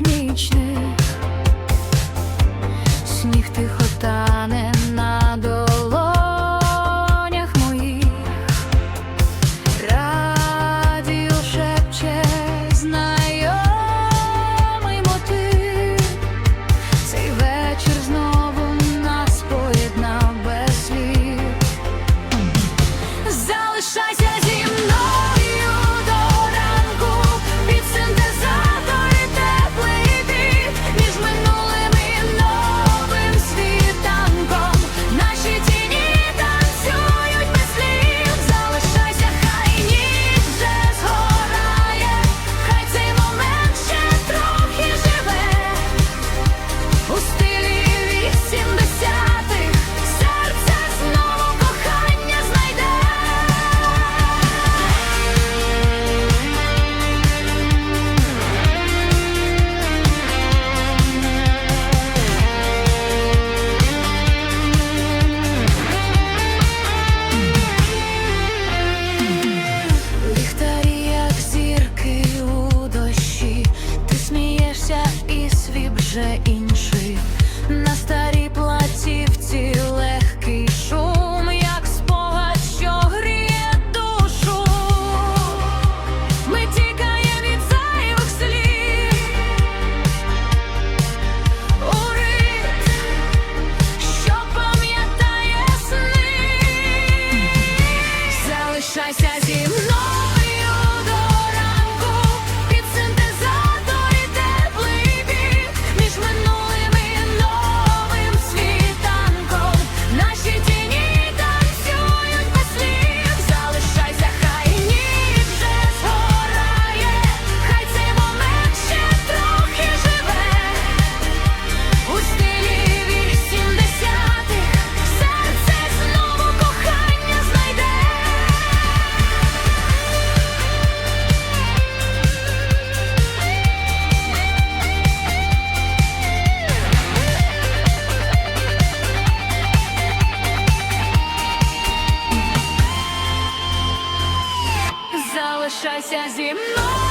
нічних, сніг тихо тане вже інший. Залишайся зі мною